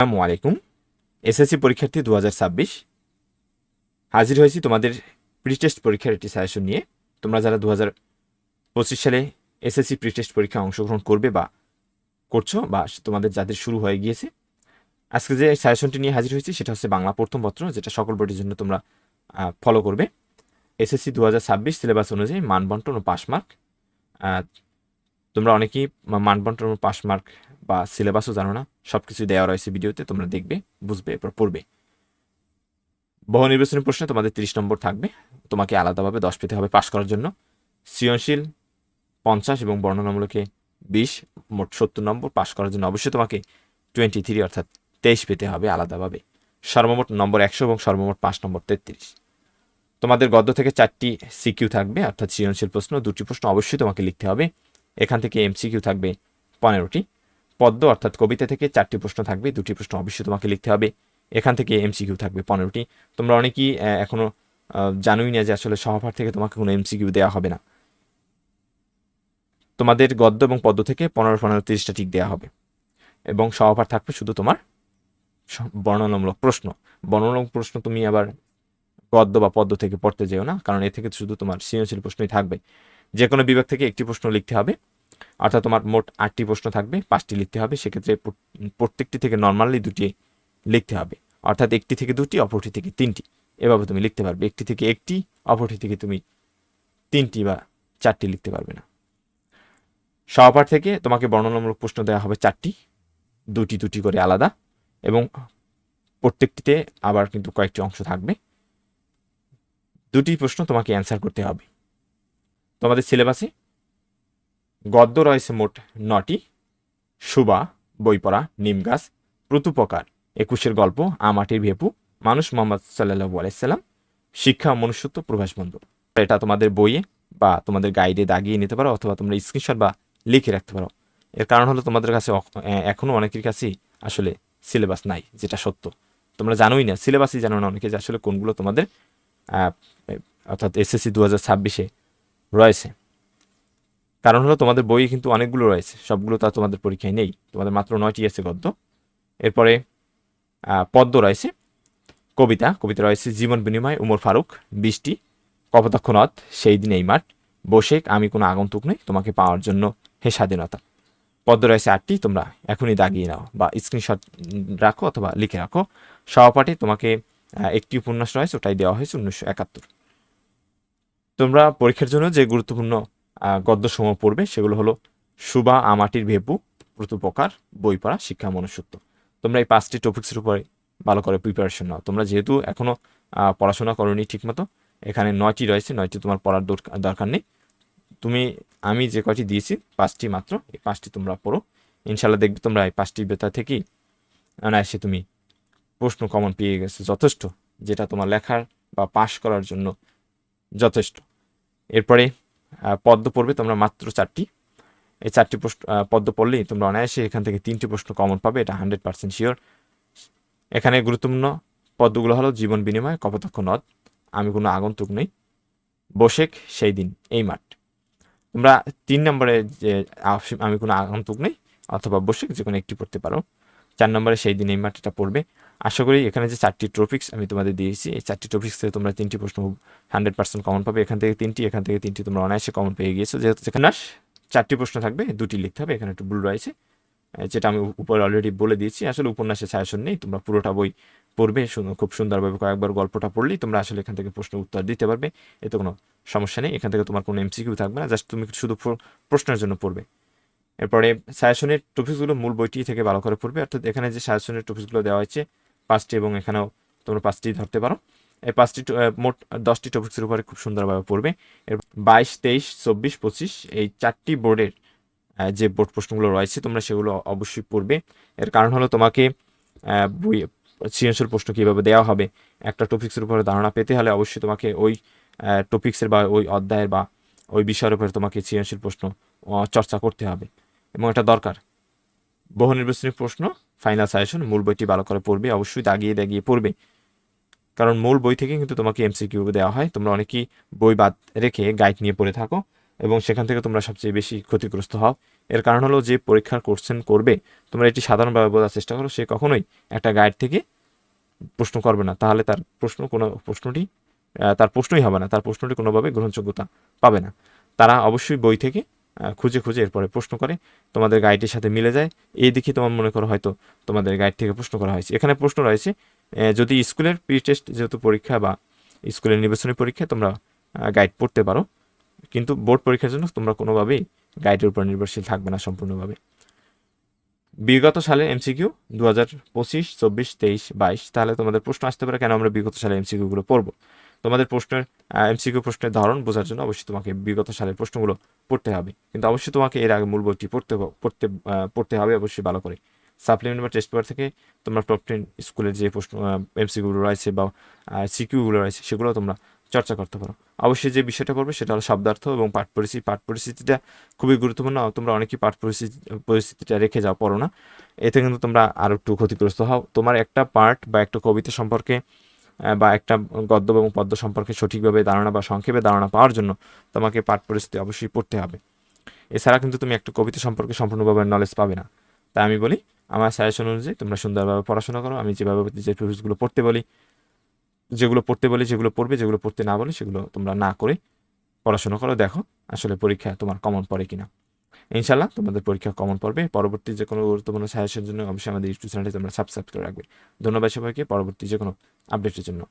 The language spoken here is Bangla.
আসসালামু আলাইকুম। এসএসসি পরীক্ষার্থী দু হাজার ছাব্বিশ। হাজির হয়েছি তোমাদের প্রি টেস্ট পরীক্ষার একটি সাজেশন নিয়ে। তোমরা যারা দু সালে এসএসসি প্রি টেস্ট পরীক্ষায় অংশগ্রহণ করবে বা করছ বা তোমাদের যাদের শুরু হয়ে গিয়েছে, আজকে যে সাজেশনটি নিয়ে হাজির হয়েছি সেটা হচ্ছে বাংলা প্রথম পত্র, যেটা সকল বোর্ডের জন্য তোমরা ফলো করবে। এসএসসি দু হাজার ছাব্বিশ সিলেবাস অনুযায়ী মানবন্টন ও পাস মার্ক তোমরা অনেকেই মানবন্টন ও পাস মার্ক বা সিলেবাসও জানো না সব কিছু দেওয়া রয়েছে ভিডিওতে, তোমরা দেখবে, বুঝবে, এরপর পড়বে। বহু নির্বাচনী প্রশ্নে তোমাদের তিরিশ নম্বর থাকবে। তোমাকে আলাদাভাবে দশ পেতে হবে পাশ করার জন্য। সৃজনশীল পঞ্চাশ এবং বর্ণনামূলকে বিশ, মোট সত্তর নম্বর পাশ করার জন্য অবশ্যই তোমাকে টোয়েন্টি থ্রি অর্থাৎ তেইশ পেতে হবে আলাদাভাবে। সর্বমোট নম্বর একশো এবং সর্বমোট পাঁচ নম্বর তেত্রিশ। তোমাদের গদ্য থেকে চারটি সিকিউ থাকবে, অর্থাৎ সৃজনশীল প্রশ্ন, দুটি প্রশ্ন অবশ্যই তোমাকে লিখতে হবে। এখান থেকে এমসিকিউ থাকবে পনেরোটি। পদ্ম অর্থাৎ কবিতা থেকে চারটি প্রশ্ন থাকবে দুটি প্রশ্ন অবশ্যই তোমাকে লিখতে হবে। এখান থেকে এমসিকিউ থাকবে পনেরোটি। তোমরা অনেকেই আহ, এখনও জানোই না যে আসলে সহপাঠ থেকে তোমাকে কোনো এমসিকিউ দেওয়া হবে না। তোমাদের গদ্য এবং পদ্য থেকে পনেরো পনেরো তিরিশটা ঠিক দেওয়া হবে। এবং সহপাঠ থাকবে শুধু তোমার বর্ণনামূলক প্রশ্ন। বর্ণনামূলক প্রশ্ন তুমি আবার গদ্য বা পদ্ম থেকে পড়তে যেও না কারণ এ থেকে শুধু তোমার সৃজনশীল প্রশ্নই থাকবে। যে কোনো বিভাগ থেকে একটি প্রশ্ন লিখতে হবে। অর্থাৎ তোমার মোট আটটি প্রশ্ন থাকবে, পাঁচটি লিখতে হবে, সেক্ষেত্রে প্রত্যেকটি থেকে নর্মালি দুটি লিখতে হবে। অর্থাৎ একটি থেকে দুটি, অপরটি থেকে তিনটি। এভাবে তুমি লিখতে পারবে। একটি থেকে একটি, অপরটি থেকে তুমি তিনটি বা চারটি লিখতে পারবে না। সহপাঠ থেকে তোমাকে বর্ণনামূলক প্রশ্ন দেওয়া হবে চারটি। দুটি দুটি করে আলাদা। এবং প্রত্যেকটিতে আবার কিন্তু কয়েকটি অংশ থাকবে। দুটি প্রশ্ন তোমাকে অ্যান্সার করতে হবে। তোমাদের সিলেবাসে গদ্য রয়েছে মোট নটি। সুবা বই পড়া নিম গাছ, প্রতুপকার। একুশের গল্প, আমাটির ভেপু, মানুষ মোহাম্মদ সাল্লাহু আলাইসাল্লাম শিক্ষা মনুষ্যত্ব প্রভাস বন্ধু। এটা তোমাদের বইয়ে বা তোমাদের গাইডে দাগিয়ে নিতে পারো অথবা তোমরা স্ক্রিনশট বা লিখে রাখতে পারো। এর কারণ হলো তোমাদের কাছে অ- এ- অনেকের কাছেই আসলে সিলেবাস নাই, যেটা সত্য। তোমরা জানোই না সিলেবাসই জানো না অনেকে যে আসলে কোনগুলো তোমাদের অর্থাৎ এসএসসি দু হাজার ছাব্বিশে রয়েছে। কারণ হলো তোমাদের বই কিন্তু অনেকগুলো রয়েছে। সবগুলো তো তোমাদের পরীক্ষায় নেই। তোমাদের মাত্র নয়টি আছে গদ্য। এরপরে পদ্ম রয়েছে। কবিতা। কবিতা রয়েছে জীবন বিনিময়, উমর ফারুক, বৃষ্টি কপোতাক্ষ নদ সেই দিন এই মাঠ, বসেক, আমি কোনো আগন্তুক নেই, তোমাকে পাওয়ার জন্য হে স্বাধীনতা। পদ্ম রয়েছে আটটি, তোমরা এখনই দাগিয়ে নাও বা স্ক্রিনশট রাখো অথবা লিখে রাখো। সহপাঠে তোমাকে একটি উপন্যাস রয়েছে, ওটাই দেওয়া হয়েছে উনিশশো একাত্তর। তোমরা পরীক্ষার জন্য যে গুরুত্বপূর্ণ গদ্যসমূহ পড়বে, সেগুলো হলো সুবা আমাটির ভেপু, প্রতুপকার বই পড়া শিক্ষা মনুষ্যত্ব। তোমরা এই পাঁচটি টপিক্সের উপরে ভালো করে প্রিপারেশন নাও। তোমরা যেহেতু এখনও পড়াশোনা করনি ঠিকমতো, এখানে নয়টি রয়েছে, নয়টি তোমার পড়ার দরকার নেই। তুমি, আমি যে কয়টি দিয়েছি, পাঁচটি মাত্র, এই পাঁচটি তোমরা পড়ো। ইনশাল্লাহ দেখবে তোমরা এই পাঁচটি বেতা থেকেই অনায়াসে তুমি প্রশ্ন কমন পেয়ে গেছে। যথেষ্ট, যেটা তোমার লেখার বা পাশ করার জন্য যথেষ্ট। এরপরে পদ্ম পড়বে তোমরা মাত্র চারটি। এই চারটি প্রশ্ন পদ্ম পড়লেই তোমরা অনায়াসে এখান থেকে তিনটি প্রশ্ন কমন পাবে, এটা হান্ড্রেড পার্সেন্ট শিওর এখানে গুরুত্বপূর্ণ পদ্মগুলো হলো জীবন বিনিময়, কপোতাক্ষ নদ। আমি কোনো আগন্তুক নেই। বসেক সেই দিন, এই মাঠ। তোমরা তিন নম্বরে যে আমি কোনো আগন্তুক নেই, অথবা বসেক যে কোনো একটি পড়তে পারো। চার নম্বরে সেই দিন এই মাঠটা পড়বে। আশা করি এখানে যে চারটি টপিক্স আমি তোমাদের দিয়েছি এই চারটি টপিক্স থেকে তোমরা তিনটি প্রশ্ন হান্ড্রেড পার্সেন্ট কমন পাবে। এখান থেকে তিনটি এখান থেকে তিনটি তোমরা অনায়াসে কমন পেয়ে গিয়েছো। যেহেতু আস, চারটি প্রশ্ন থাকবে দুটি লিখতে হবে এখানে একটু ভুল রয়েছে। যেটা আমি উপরে অলরেডি বলে দিয়েছি আসলে উপন্যাসে সাজেশন নেই তোমরা পুরোটা বই পড়বে খুব সুন্দরভাবে কয়েকবার গল্পটা পড়লেই তোমরা আসলে এখান থেকে প্রশ্ন উত্তর দিতে পারবে এতে কোনো সমস্যা নেই। এখান থেকে তোমার কোনো এমসিকিউ থাকবে না জাস্ট তুমি শুধু প্রশ্নের জন্য পড়বে। এরপরে সাজেশনের টপিকসগুলো মূল বইটি থেকে ভালো করে পড়বে, অর্থাৎ এখানে যে সাজেশনের টপিকসগুলো দেওয়া হয়েছে, পাঁচটি এবং এখানেও তোমরা পাঁচটি ধরতে পারো। এই পাঁচটি মোট দশটি টপিক্সের উপরে খুব সুন্দরভাবে পড়বে। এর বাইশ, তেইশ, চব্বিশ, পঁচিশ, এই চারটি বোর্ডের যে বোর্ড প্রশ্নগুলো রয়েছে, তোমরা সেগুলো অবশ্যই পড়বে। এর কারণ হলো তোমাকে বই, সৃজনশীল প্রশ্ন কীভাবে দেওয়া হবে, একটা টপিক্সের উপরে ধারণা পেতে হলে অবশ্যই তোমাকে ওই টপিক্সের বা ওই অধ্যায়ের বা ওই বিষয়ের উপরে তোমাকে সৃজনশীল প্রশ্ন চর্চা করতে হবে। এবং এটা দরকার। বহু নির্বাচনী প্রশ্ন ফাইনাল সাজেশন মূল বইটি ভালো করে পড়বে, অবশ্যই দাগিয়ে দাগিয়ে পড়বে। কারণ মূল বই থেকে কিন্তু তোমাকে এমসিকিউ দেওয়া হয়। তোমরা অনেকেই বই বাদ রেখে গাইড নিয়ে পড়ে থাকো এবং সেখান থেকে তোমরা সবচেয়ে বেশি ক্ষতিগ্রস্ত হও। এর কারণ হলো যে পরীক্ষার কোশ্চেন করবে, তোমরা এটি সাধারণভাবে বোঝার চেষ্টা করো, সে কখনোই একটা গাইড থেকে প্রশ্ন করবে না। তাহলে তার প্রশ্ন কোনো, প্রশ্নটি তার প্রশ্নই হবে না। তার প্রশ্নটি কোনোভাবে গ্রহণযোগ্যতা পাবে না। তারা অবশ্যই বই থেকে খুঁজে খুঁজে এরপরে প্রশ্ন করে। তোমাদের গাইডের সাথে মিলে যায়। এই দেখি তোমার মনে করো হয়তো তোমাদের গাইড থেকে প্রশ্ন করা হয়েছে। এখানে প্রশ্ন রয়েছে যদি স্কুলের প্রি টেস্ট যেহেতু পরীক্ষা বা স্কুলের নির্বাচনী পরীক্ষা, তোমরা গাইড পড়তে পারো। কিন্তু বোর্ড পরীক্ষার জন্য তোমরা কোনোভাবেই গাইডের উপর নির্ভরশীল থাকবে না সম্পূর্ণভাবে। বিগত সালে এমসিকিউ দু হাজার পঁচিশ, চব্বিশ, তেইশ, বাইশ, তাহলে তোমাদের প্রশ্ন আসতে পারে, কেন আমরা বিগত সালে এমসিকিউগুলো পড়ব? তোমাদের প্রশ্নের এমসিকিউ প্রশ্নের ধারণ বোঝার জন্য অবশ্যই তোমাকে বিগত সালের প্রশ্নগুলো পড়তে হবে। কিন্তু অবশ্যই তোমাকে এর আগে মূল বইটি পড়তে পড়তে পড়তে হবে অবশ্যই ভালো করে। সাপ্লিমেন্ট বা টেস্ট পেপার থেকে তোমরা টপ টেন স্কুলের যে প্রশ্ন এমসিকিউগুলো রয়েছে বা সিকিউগুলো রয়েছে, সেগুলো তোমরা চর্চা করতে পারো। অবশ্যই যে বিষয়টা করবে সেটা হলো শব্দার্থ এবং পাঠ পরিস্থিতি। পাঠ পরিস্থিতিটা খুবই গুরুত্বপূর্ণ। তোমরা অনেকেই পাঠ পরিস্থিতি, পরিস্থিতিটা রেখে যাও, পড়ো না। এতে কিন্তু তোমরা আরও একটু ক্ষতিগ্রস্ত হও। তোমার একটা পার্ট বা একটা কবিতা সম্পর্কে বা একটা গদ্য এবং পদ্য সম্পর্কে সঠিকভাবে ধারণা বা সংক্ষেপে ধারণা পাওয়ার জন্য তোমাকে পাঠ পরিস্থিতি অবশ্যই পড়তে হবে। এছাড়া কিন্তু তুমি একটা কবিতা সম্পর্কে সম্পূর্ণভাবে নলেজ পাবে না। তাই আমি বলি, আমার সাজেশন অনুযায়ী তোমরা সুন্দরভাবে পড়াশোনা করো। আমি যেভাবে যে টপিকসগুলো পড়তে বলি। যেগুলো পড়তে বলি, যেগুলো পড়বে, যেগুলো পড়তে না বলি, সেগুলো তোমরা না করে পড়াশোনা করো। দেখো, আসলে পরীক্ষা তোমার কমন পড়ে কিনা। ইনশাল্লাহ তোমাদের পরীক্ষা কমন পড়বে। পরবর্তী যে কোনো গুরুত্বপূর্ণ সাজেশনের জন্য অবশ্যই আমাদের ইউটিউব চ্যানেলটি তোমরা সাবস্ক্রাইব করে রাখবে। ধন্যবাদ সবাইকে। পরবর্তী যে কোনো আপডেটের জন্য।